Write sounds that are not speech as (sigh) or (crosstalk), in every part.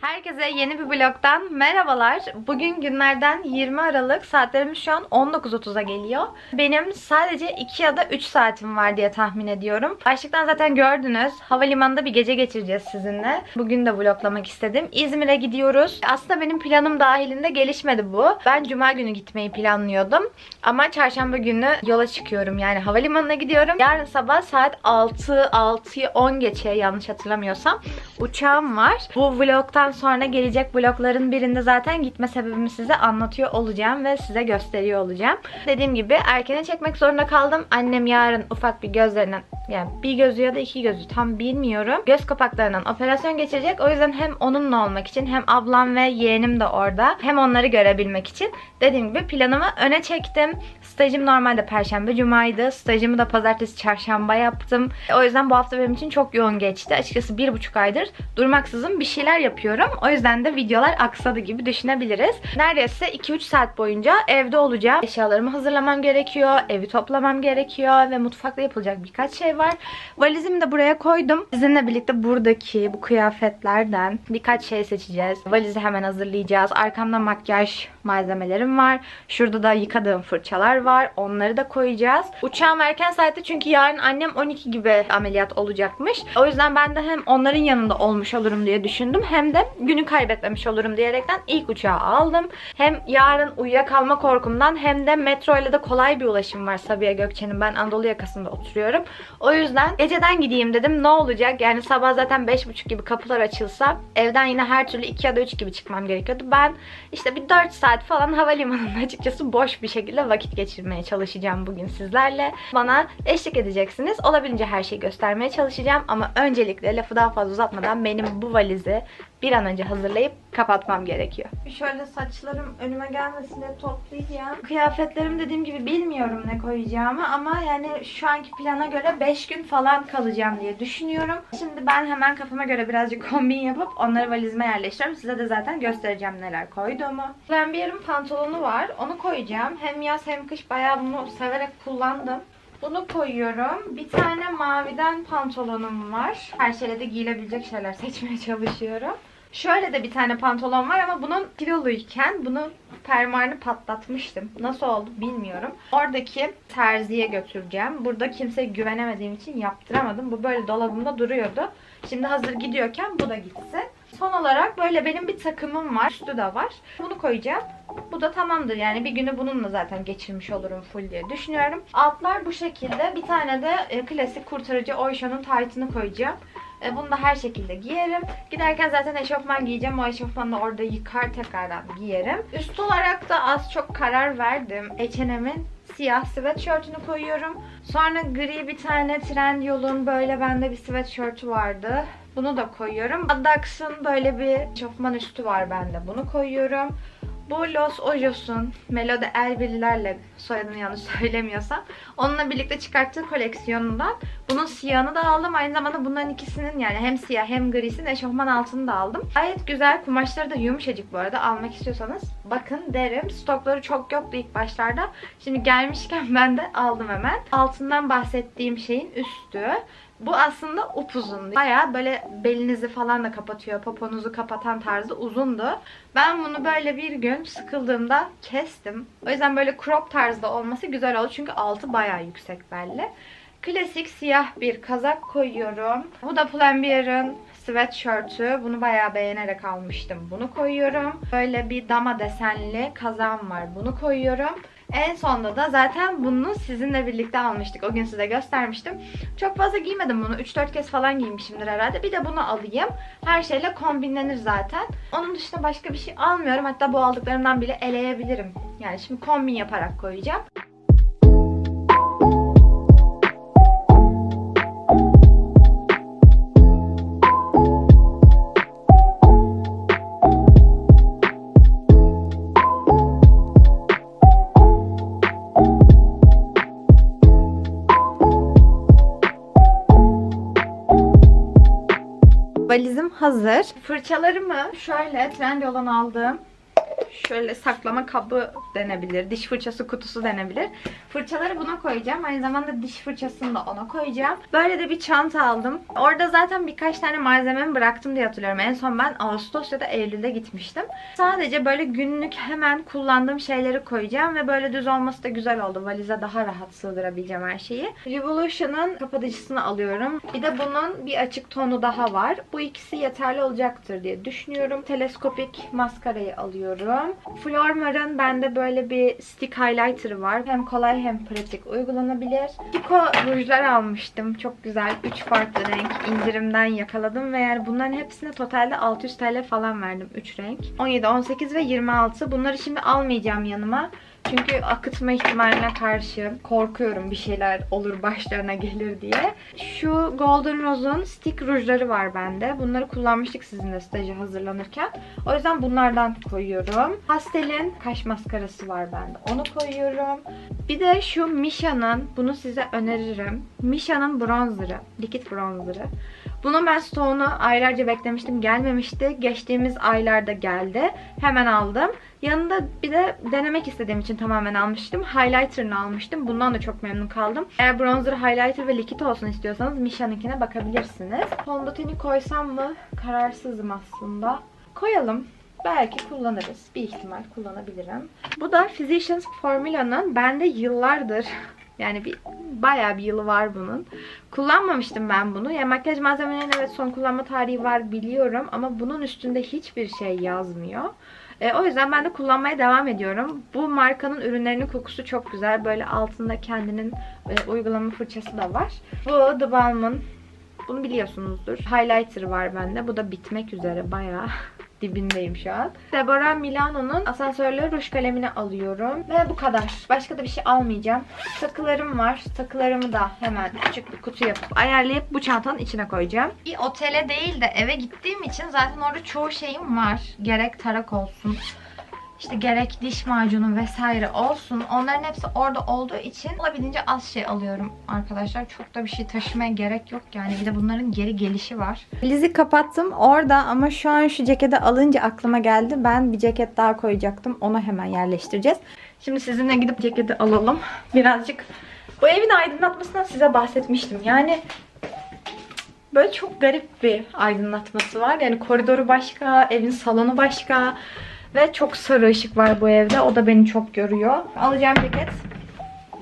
Herkese yeni bir vlogdan merhabalar. Bugün günlerden 20 Aralık. Saatlerimiz şu an 19.30'a geliyor. Benim sadece 2 ya da 3 saatim var diye tahmin ediyorum. Başlıktan zaten gördünüz. Havalimanında bir gece geçireceğiz sizinle. Bugün de vloglamak istedim. İzmir'e gidiyoruz. Aslında benim planım dahilinde gelişmedi bu. Ben cuma günü gitmeyi planlıyordum. Ama çarşamba günü yola çıkıyorum. Yani havalimanına gidiyorum. Yarın sabah saat 6, 6'yı 10 geçe yanlış hatırlamıyorsam uçağım var. Bu vlogtan sonra gelecek vlogların birinde zaten gitme sebebimi size anlatıyor olacağım ve size gösteriyor olacağım. Dediğim gibi erkene çekmek zorunda kaldım. Annem yarın ufak bir gözlerinden yani bir gözü ya da iki gözü tam bilmiyorum. Göz kapaklarından operasyon geçirecek. O yüzden hem onunla olmak için hem ablam ve yeğenim de orada. Hem onları görebilmek için dediğim gibi planımı öne çektim. Stajım normalde perşembe cumaydı. Stajımı da pazartesi çarşamba yaptım. O yüzden bu hafta benim için çok yoğun geçti. Açıkçası bir buçuk aydır durmaksızın bir şeyler yapıyorum. O yüzden de videolar aksadı gibi düşünebiliriz. Neredeyse 2-3 saat boyunca evde olacağım. Eşyalarımı hazırlamam gerekiyor. Evi toplamam gerekiyor ve mutfakta yapılacak birkaç şey var. Valizimi de buraya koydum. Sizinle birlikte buradaki bu kıyafetlerden birkaç şey seçeceğiz. Valizi hemen hazırlayacağız. Arkamda makyaj malzemelerim var. Şurada da yıkadığım fırçalar var. Onları da koyacağız. Uçağım erken saatte çünkü yarın annem 12 gibi ameliyat olacakmış. O yüzden ben de hem onların yanında olmuş olurum diye düşündüm. Hem de günü kaybetmemiş olurum diyerekten ilk uçağı aldım. Hem yarın uyuyakalma korkumdan hem de metro ile de kolay bir ulaşım var Sabiha Gökçen'in. Ben Anadolu yakasında oturuyorum. O yüzden geceden gideyim dedim. Ne olacak? Yani sabah zaten 5.30 gibi kapılar açılsa evden yine her türlü 2 ya da 3 gibi çıkmam gerekiyordu. Ben işte bir 4 saat falan havalimanında (laughs) açıkçası boş bir şekilde vakit geçirmeye çalışacağım bugün sizlerle. Bana eşlik edeceksiniz. Olabildiğince her şeyi göstermeye çalışacağım ama öncelikle lafı daha fazla uzatmadan benim bu valizi bir an önce hazırlayıp kapatmam gerekiyor. Şöyle saçlarım önüme gelmesin diye toplayacağım. Kıyafetlerim dediğim gibi bilmiyorum ne koyacağımı ama yani şu anki plana göre 5 gün falan kalacağım diye düşünüyorum. Şimdi ben hemen kafama göre birazcık kombin yapıp onları valizime yerleştiriyorum. Size de zaten göstereceğim neler koyduğumu. Ben bir yarım pantolonu var. Onu koyacağım. Hem yaz hem kış bayağı bunu severek kullandım. Bunu koyuyorum. Bir tane maviden pantolonum var. Her şeyle de giyilebilecek şeyler seçmeye çalışıyorum. Şöyle de bir tane pantolon var ama bunun kiloluyken bunun fermuarını patlatmıştım. Nasıl oldu bilmiyorum. Oradaki terziye götüreceğim. Burada kimseye güvenemediğim için yaptıramadım. Bu böyle dolabımda duruyordu. Şimdi hazır gidiyorken bu da gitsin. Son olarak böyle benim bir takımım var. Üstü de var. Bunu koyacağım. Bu da tamamdır. Yani bir günü bununla zaten geçirmiş olurum full diye düşünüyorum. Altlar bu şekilde. Bir tane de e, klasik kurtarıcı Oysho'nun taytını koyacağım. E, Bunu da her şekilde giyerim. Giderken zaten eşofman giyeceğim. O eşofmanı da orada yıkar tekrardan giyerim. Üst olarak da az çok karar verdim. H&M'in siyah sweatshirt'ünü koyuyorum. Sonra gri bir tane Trendyol'un böyle bende bir sweatshirt'ü vardı. Bunu da koyuyorum. Addax'ın böyle bir eşofman üstü var bende. Bunu koyuyorum. Bu Los Ojos'un Melody Elbirlilerle soyadını yanlış (laughs) söylemiyorsam onunla birlikte çıkarttığı koleksiyonundan bunun siyahını da aldım. Aynı zamanda bunların ikisinin yani hem siyah hem grisinin eşofman altını da aldım. Gayet güzel. Kumaşları da yumuşacık bu arada. Almak istiyorsanız bakın derim. Stokları çok yoktu ilk başlarda. Şimdi gelmişken (laughs) ben de aldım hemen. Altından bahsettiğim şeyin üstü. Bu aslında upuzun. Bayağı böyle belinizi falan da kapatıyor. Poponuzu kapatan tarzı uzundu. Ben bunu böyle bir gün sıkıldığımda kestim. O yüzden böyle crop tarzda olması güzel oldu. Çünkü altı bayağı yüksek belli. Klasik siyah bir kazak koyuyorum. Bu da Pull&Bear'ın sweatshirt'ü. Bunu bayağı beğenerek almıştım. Bunu koyuyorum. Böyle bir dama desenli kazağım var. Bunu koyuyorum. En sonda da zaten bunu sizinle birlikte almıştık. O gün size göstermiştim. Çok fazla giymedim bunu. 3-4 kez falan giymişimdir herhalde. Bir de bunu alayım. Her şeyle kombinlenir zaten. Onun dışında başka bir şey almıyorum. Hatta bu aldıklarımdan bile eleyebilirim. Yani şimdi kombin yaparak koyacağım. Hazır. Fırçalarımı şöyle Trendyol'dan aldığım şöyle saklama kabı denebilir. Diş fırçası kutusu denebilir. Fırçaları buna koyacağım. Aynı zamanda diş fırçasını da ona koyacağım. Böyle de bir çanta aldım. Orada zaten birkaç tane malzememi bıraktım diye hatırlıyorum. En son ben Ağustos ya da Eylül'de gitmiştim. Sadece böyle günlük hemen kullandığım şeyleri koyacağım ve böyle düz olması da güzel oldu. Valize daha rahat sığdırabileceğim her şeyi. Revolution'ın kapatıcısını alıyorum. Bir de bunun bir açık tonu daha var. Bu ikisi yeterli olacaktır diye düşünüyorum. Teleskopik maskarayı alıyorum. Flormar'ın bende böyle bir stick highlighter'ı var. Hem kolay hem pratik uygulanabilir. Kiko rujlar almıştım. Çok güzel. 3 farklı renk indirimden yakaladım ve yani bunların hepsine totalde 600 TL falan verdim. 3 renk. 17, 18 ve 26. Bunları şimdi almayacağım yanıma. Çünkü akıtma ihtimaline karşı korkuyorum bir şeyler olur başlarına gelir diye. Şu Golden Rose'un stick rujları var bende. Bunları kullanmıştık sizinle staja hazırlanırken. O yüzden bunlardan koyuyorum. Pastel'in kaş maskarası var bende. Onu koyuyorum. Bir de şu Misha'nın, bunu size öneririm. Misha'nın bronzerı, likit bronzerı. Bunu ben stoğunu aylarca beklemiştim. Gelmemişti. Geçtiğimiz aylarda geldi. Hemen aldım. Yanında bir de denemek istediğim için tamamen almıştım. Highlighter'ını almıştım. Bundan da çok memnun kaldım. Eğer bronzer, highlighter ve likit olsun istiyorsanız Misha'nınkine bakabilirsiniz. Fondöteni koysam mı? Kararsızım aslında. Koyalım. Belki kullanırız. Bir ihtimal kullanabilirim. Bu da Physicians Formula'nın bende yıllardır yani bir bayağı bir yılı var bunun. Kullanmamıştım ben bunu. Yani makyaj malzemelerinin evet son kullanma tarihi var biliyorum ama bunun üstünde hiçbir şey yazmıyor. E, o yüzden ben de kullanmaya devam ediyorum. Bu markanın ürünlerinin kokusu çok güzel. Böyle altında kendinin e, uygulama fırçası da var. Bu The Balm'ın bunu biliyorsunuzdur. Highlighter var bende. Bu da bitmek üzere bayağı dibindeyim şu an. Deborah Milano'nun asansörlü ruj kalemini alıyorum. Ve bu kadar. Başka da bir şey almayacağım. Takılarım var. Takılarımı da hemen küçük bir kutu yapıp ayarlayıp bu çantanın içine koyacağım. Bir otele değil de eve gittiğim için zaten orada çoğu şeyim var. Gerek tarak olsun. İşte gerek diş macunu vesaire olsun. Onların hepsi orada olduğu için olabildiğince az şey alıyorum arkadaşlar. Çok da bir şey taşımaya gerek yok yani. Bir de bunların geri gelişi var. Lizi kapattım orada ama şu an şu ceketi alınca aklıma geldi. Ben bir ceket daha koyacaktım. Onu hemen yerleştireceğiz. Şimdi sizinle gidip ceketi alalım. Birazcık bu evin aydınlatmasından size bahsetmiştim. Yani böyle çok garip bir aydınlatması var. Yani koridoru başka, evin salonu başka. Ve çok sarı ışık var bu evde. O da beni çok görüyor. Alacağım ceket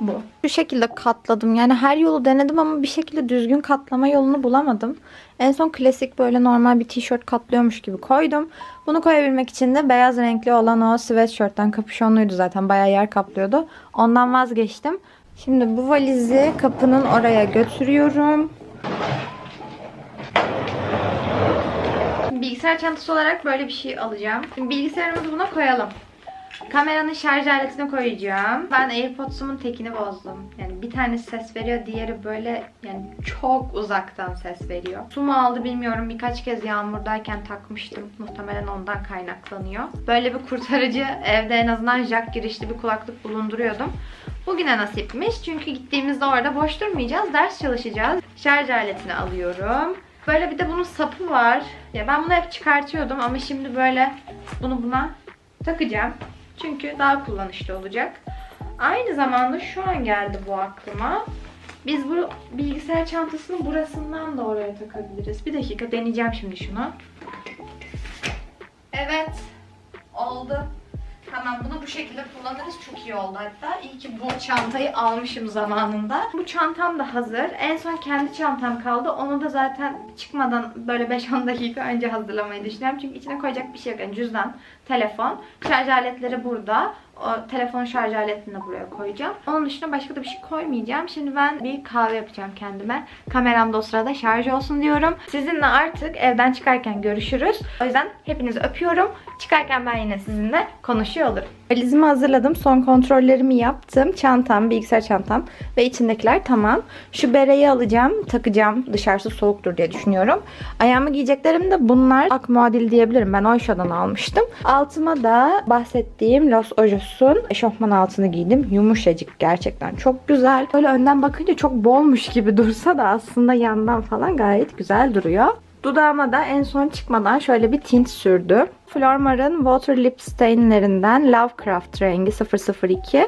bu. Şu şekilde katladım. Yani her yolu denedim ama bir şekilde düzgün katlama yolunu bulamadım. En son klasik böyle normal bir tişört katlıyormuş gibi koydum. Bunu koyabilmek için de beyaz renkli olan o sweatshirt'ten kapüşonluydu zaten. Bayağı yer kaplıyordu. Ondan vazgeçtim. Şimdi bu valizi kapının oraya götürüyorum. Bilgisayar çantası olarak böyle bir şey alacağım. Şimdi bilgisayarımızı buna koyalım. Kameranın şarj aletine koyacağım. Ben AirPods'umun tekini bozdum. Yani bir tane ses veriyor, diğeri böyle yani çok uzaktan ses veriyor. Su mu aldı bilmiyorum. Birkaç kez yağmurdayken takmıştım. Muhtemelen ondan kaynaklanıyor. Böyle bir kurtarıcı evde en azından jack girişli bir kulaklık bulunduruyordum. Bugüne nasipmiş. Çünkü gittiğimizde orada boş durmayacağız. Ders çalışacağız. Şarj aletini alıyorum. Böyle bir de bunun sapı var. Ya ben bunu hep çıkartıyordum ama şimdi böyle bunu buna takacağım. Çünkü daha kullanışlı olacak. Aynı zamanda şu an geldi bu aklıma. Biz bu bilgisayar çantasını burasından da oraya takabiliriz. Bir dakika deneyeceğim şimdi şunu. Evet. Oldu. Tamam bunu bu şekilde kullanırız. Çok iyi oldu hatta. İyi ki bu çantayı almışım zamanında. Bu çantam da hazır. En son kendi çantam kaldı. Onu da zaten çıkmadan böyle 5-10 dakika önce hazırlamayı düşünüyorum. Çünkü içine koyacak bir şey yok. Yani cüzdan, telefon, şarj aletleri burada. O telefon şarj aletini de buraya koyacağım. Onun dışında başka da bir şey koymayacağım. Şimdi ben bir kahve yapacağım kendime. Kameram da o sırada şarj olsun diyorum. Sizinle artık evden çıkarken görüşürüz. O yüzden hepinizi öpüyorum. Çıkarken ben yine sizinle konuşuyor olurum. Valizimi hazırladım. Son kontrollerimi yaptım. Çantam, bilgisayar çantam ve içindekiler tamam. Şu bereyi alacağım, takacağım. Dışarısı soğuktur diye düşünüyorum. Ayağıma giyeceklerim de bunlar ak muadil diyebilirim. Ben Oyşo'dan almıştım. Altıma da bahsettiğim Los Ojos'un eşofman altını giydim. Yumuşacık gerçekten çok güzel. Böyle önden bakınca çok bolmuş gibi dursa da aslında yandan falan gayet güzel duruyor. Dudağıma da en son çıkmadan şöyle bir tint sürdüm. Flormar'ın Water Lip Stain'lerinden Lovecraft rengi 002.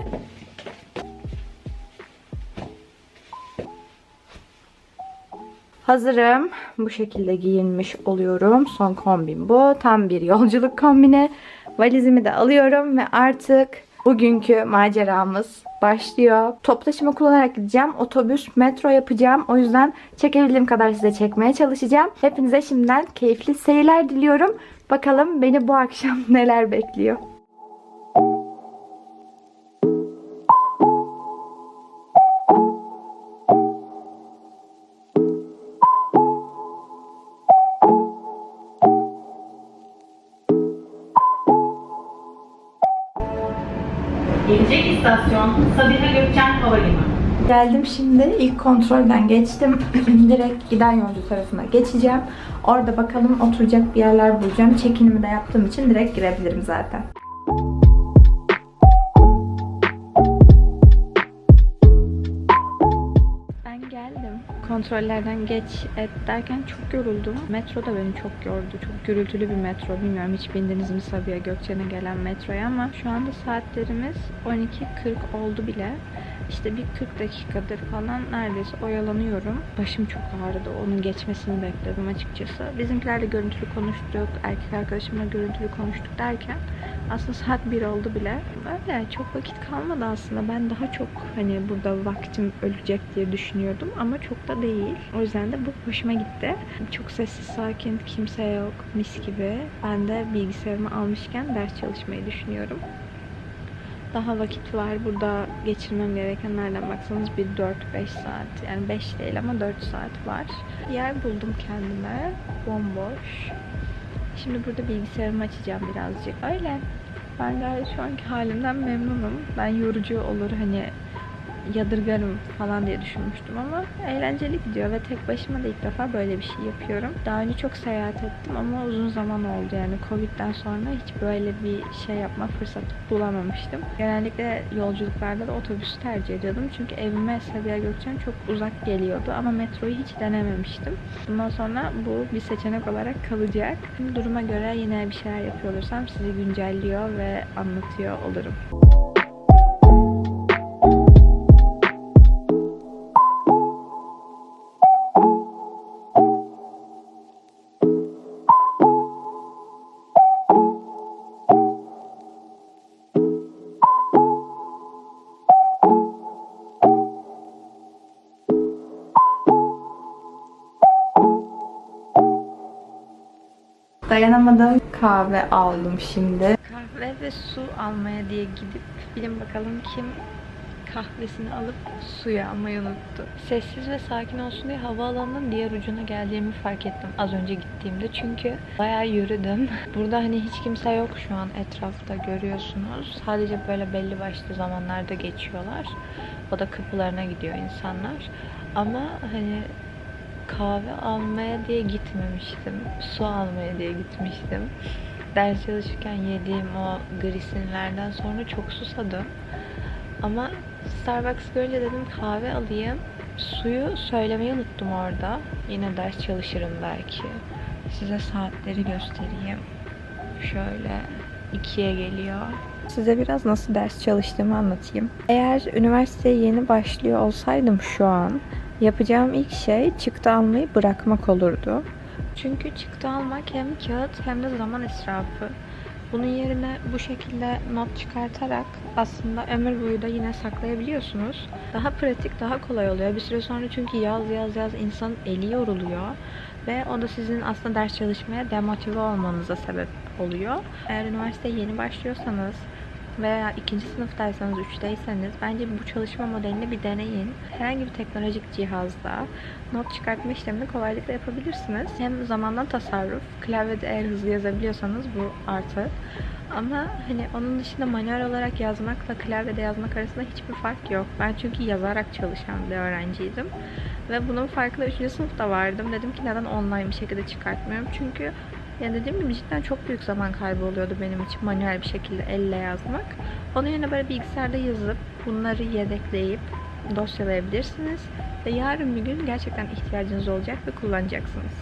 Hazırım. Bu şekilde giyinmiş oluyorum. Son kombin bu. Tam bir yolculuk kombini. Valizimi de alıyorum ve artık bugünkü maceramız başlıyor. Toplu taşıma kullanarak gideceğim. Otobüs, metro yapacağım. O yüzden çekebildiğim kadar size çekmeye çalışacağım. Hepinize şimdiden keyifli seyirler diliyorum. Bakalım beni bu akşam (laughs) neler bekliyor. İstasyon Sabiha Gökçen Havalimanı. Geldim şimdi. İlk kontrolden geçtim. (clears throat) Direkt giden yolcu tarafına geçeceğim. Orada bakalım oturacak bir yerler bulacağım. Çekinimi de yaptığım için direkt girebilirim zaten. Kontrollerden geç et derken çok yoruldum. Metro da beni çok yordu. Çok gürültülü bir metro. Bilmiyorum hiç bindiniz mi Sabiha Gökçen'e gelen metroya ama şu anda saatlerimiz 12.40 oldu bile. İşte bir 40 dakikadır falan neredeyse oyalanıyorum. Başım çok ağrıdı. Onun geçmesini bekledim açıkçası. Bizimkilerle görüntülü konuştuk. Erkek arkadaşımla görüntülü konuştuk derken aslında saat 1 oldu bile. Öyle çok vakit kalmadı aslında. Ben daha çok hani burada vaktim ölecek diye düşünüyordum ama çok da değil. O yüzden de bu hoşuma gitti. Çok sessiz, sakin, kimse yok, mis gibi. Ben de bilgisayarımı almışken ders çalışmayı düşünüyorum. Daha vakit var. Burada geçirmem gereken nereden baksanız bir 4-5 saat. Yani 5 değil ama 4 saat var. Yer buldum kendime. Bomboş. Şimdi burada bilgisayarımı açacağım birazcık. Öyle. Ben gayet şu anki halimden memnunum. Ben yorucu olur hani yadırgarım falan diye düşünmüştüm ama eğlenceli gidiyor ve tek başıma da ilk defa böyle bir şey yapıyorum. Daha önce çok seyahat ettim ama uzun zaman oldu yani Covid'den sonra hiç böyle bir şey yapma fırsatı bulamamıştım. Genellikle yolculuklarda da otobüsü tercih ediyordum çünkü evime Sabiha Gökçen çok uzak geliyordu ama metroyu hiç denememiştim. Bundan sonra bu bir seçenek olarak kalacak. Duruma göre yine bir şeyler yapıyor olursam sizi güncelliyor ve anlatıyor olurum. Dayanamadım kahve aldım şimdi. Kahve ve su almaya diye gidip bilin bakalım kim kahvesini alıp suya almayı unuttu. Sessiz ve sakin olsun diye havaalanının diğer ucuna geldiğimi fark ettim az önce gittiğimde. Çünkü bayağı yürüdüm. (laughs) Burada hani hiç kimse yok şu an etrafta görüyorsunuz. Sadece böyle belli başlı zamanlarda geçiyorlar. O da kapılarına gidiyor insanlar. Ama hani kahve almaya diye gitmemiştim. Su almaya diye gitmiştim. Ders çalışırken yediğim o grisinlerden sonra çok susadım. Ama Starbucks görünce dedim kahve alayım. Suyu söylemeyi unuttum orada. Yine ders çalışırım belki. Size saatleri göstereyim. Şöyle ikiye geliyor. Size biraz nasıl ders çalıştığımı anlatayım. Eğer üniversiteye yeni başlıyor olsaydım şu an yapacağım ilk şey çıktı almayı bırakmak olurdu. Çünkü çıktı almak hem kağıt hem de zaman israfı. Bunun yerine bu şekilde not çıkartarak aslında ömür boyu da yine saklayabiliyorsunuz. Daha pratik, daha kolay oluyor. Bir süre sonra çünkü yaz yaz yaz insanın eli yoruluyor. Ve o da sizin aslında ders çalışmaya demotive olmanıza sebep oluyor. Eğer üniversiteye yeni başlıyorsanız veya ikinci sınıftaysanız, üçteyseniz bence bu çalışma modelini bir deneyin. Herhangi bir teknolojik cihazda not çıkartma işlemini kolaylıkla yapabilirsiniz. Hem zamandan tasarruf, klavyede eğer hızlı yazabiliyorsanız bu artı. Ama hani onun dışında manuel olarak yazmakla klavyede yazmak arasında hiçbir fark yok. Ben çünkü yazarak çalışan bir öğrenciydim. Ve bunun farkında 3. sınıfta vardım. Dedim ki neden online bir şekilde çıkartmıyorum. Çünkü yani dediğim gibi cidden çok büyük zaman kaybı oluyordu benim için manuel bir şekilde elle yazmak. Onun yerine böyle bilgisayarda yazıp bunları yedekleyip dosyalayabilirsiniz. Ve yarın bir gün gerçekten ihtiyacınız olacak ve kullanacaksınız.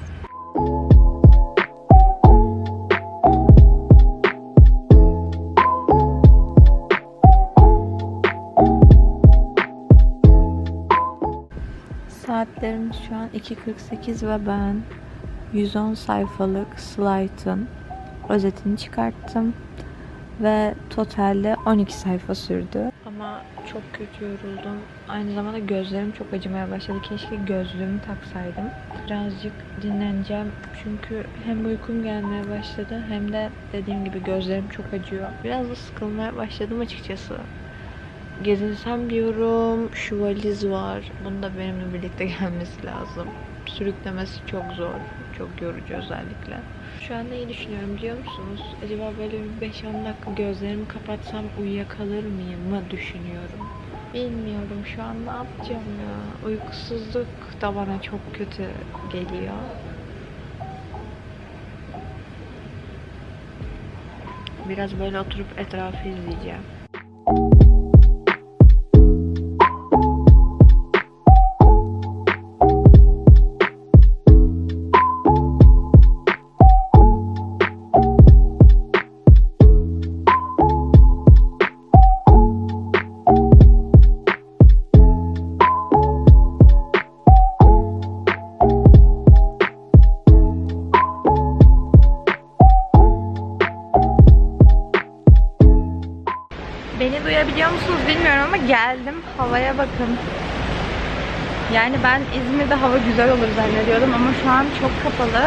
Saatlerimiz şu an 2.48 ve ben 110 sayfalık slaytın özetini çıkarttım. Ve totalde 12 sayfa sürdü. Ama çok kötü yoruldum. Aynı zamanda gözlerim çok acımaya başladı. Keşke gözlüğümü taksaydım. Birazcık dinleneceğim. Çünkü hem uykum gelmeye başladı hem de dediğim gibi gözlerim çok acıyor. Biraz da sıkılmaya başladım açıkçası. Gezinsem diyorum. Şu valiz var. Bunu da benimle birlikte (laughs) gelmesi lazım. Sürüklemesi çok zor. Çok yorucu özellikle. Şu an neyi düşünüyorum biliyor musunuz? Acaba böyle bir 5-10 dakika gözlerimi kapatsam uyuyakalır mıyım mı düşünüyorum. Bilmiyorum şu an ne yapacağım ya. Uykusuzluk da bana çok kötü geliyor. Biraz böyle oturup etrafı izleyeceğim. Duyabiliyor musunuz bilmiyorum ama geldim. Havaya bakın. Yani ben İzmir'de hava güzel olur zannediyordum ama şu an çok kapalı.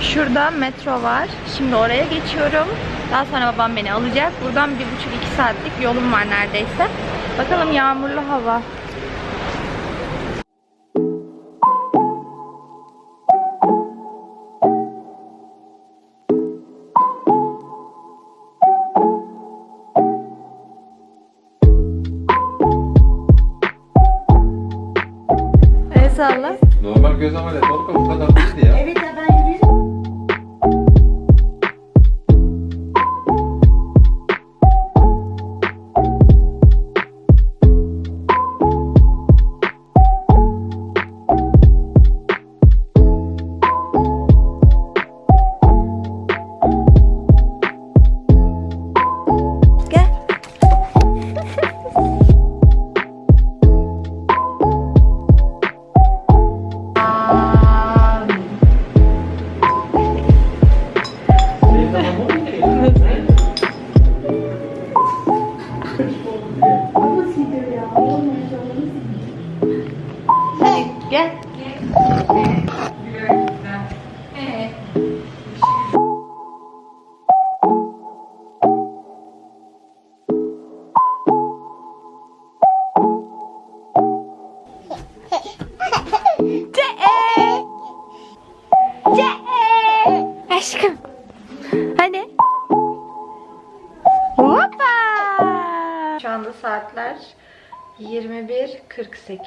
Şurada metro var. Şimdi oraya geçiyorum. Daha sonra babam beni alacak. Buradan bir buçuk iki saatlik yolum var neredeyse. Bakalım yağmurlu hava. Salla. Normal göz ameliyatı olup bu kadar değildi ya. Evet ya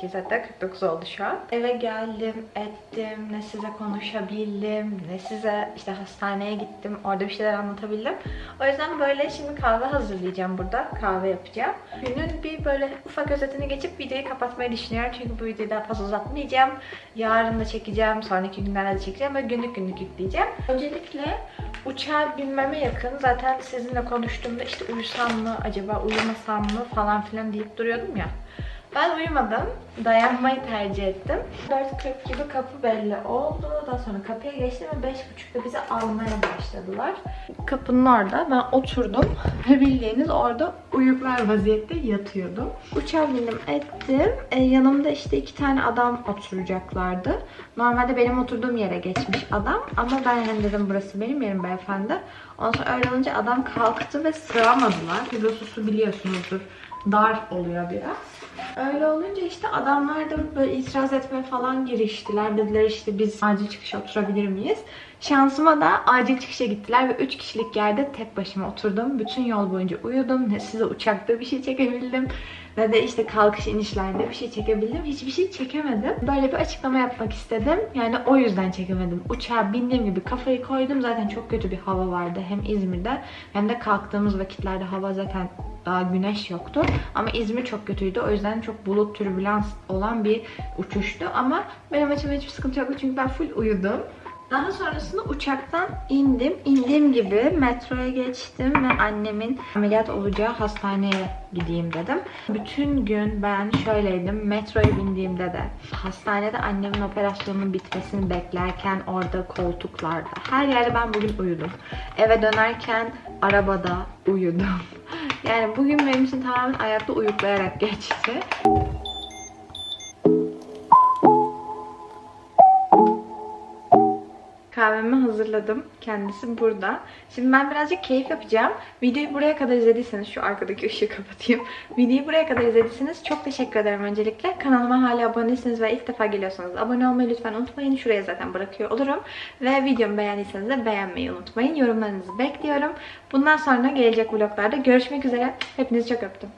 21.48 hatta 49 oldu şu an. Eve geldim, ettim, ne size konuşabildim, ne size işte hastaneye gittim, orada bir şeyler anlatabildim. O yüzden böyle şimdi kahve hazırlayacağım burada, kahve yapacağım. Günün bir böyle ufak özetini geçip videoyu kapatmayı düşünüyorum. Çünkü bu videoyu daha fazla uzatmayacağım. Yarın da çekeceğim, sonraki günlerde de çekeceğim ve günlük günlük yükleyeceğim. Öncelikle uçağa binmeme yakın. Zaten sizinle konuştuğumda işte uyusam mı, acaba uyumasam mı falan filan deyip duruyordum ya. Ben uyumadım. Dayanmayı tercih ettim. 4.40 gibi kapı belli oldu. Daha sonra kapıya geçtim ve 5.30'da bizi almaya başladılar. Kapının orada ben oturdum (laughs) ve bildiğiniz orada uyuklar vaziyette yatıyordum. Uçağa bindim ettim. E, yanımda işte iki tane adam oturacaklardı. Normalde benim oturduğum yere geçmiş adam ama ben hem dedim burası benim yerim beyefendi. Ondan sonra öyle olunca adam kalktı ve sığamadılar. Pilosusu biliyorsunuzdur dar oluyor biraz. Öyle olunca işte adamlar da böyle itiraz etmeye falan giriştiler. Dediler işte biz acil çıkışa oturabilir miyiz? Şansıma da acil çıkışa gittiler ve 3 kişilik yerde tek başıma oturdum. Bütün yol boyunca uyudum. Ne size uçakta bir şey çekebildim ne de işte kalkış inişlerde bir şey çekebildim. Hiçbir şey çekemedim. Böyle bir açıklama yapmak istedim. Yani o yüzden çekemedim. Uçağa bindiğim gibi kafayı koydum. Zaten çok kötü bir hava vardı. Hem İzmir'de hem de kalktığımız vakitlerde hava zaten daha güneş yoktu. Ama İzmir çok kötüydü. O yüzden çok bulut türbülans olan bir uçuştu. Ama benim açımdan hiçbir sıkıntı yoktu. Çünkü ben full uyudum. Daha sonrasında uçaktan indim. İndiğim gibi metroya geçtim ve annemin ameliyat olacağı hastaneye gideyim dedim. Bütün gün ben şöyleydim. Metroya bindiğimde de hastanede annemin operasyonunun bitmesini beklerken orada koltuklarda her yerde ben bugün uyudum. Eve dönerken arabada uyudum. (laughs) Yani bugün benim için tamamen ayakta uyuklayarak geçti. Kahvemi hazırladım. Kendisi burada. Şimdi ben birazcık keyif yapacağım. Videoyu buraya kadar izlediyseniz şu arkadaki ışığı kapatayım. Videoyu buraya kadar izlediyseniz çok teşekkür ederim öncelikle. Kanalıma hala abone değilseniz ve ilk defa geliyorsanız abone olmayı lütfen unutmayın. Şuraya zaten bırakıyor olurum. Ve videomu beğendiyseniz de beğenmeyi unutmayın. Yorumlarınızı bekliyorum. Bundan sonra gelecek vloglarda görüşmek üzere. Hepinizi çok öptüm.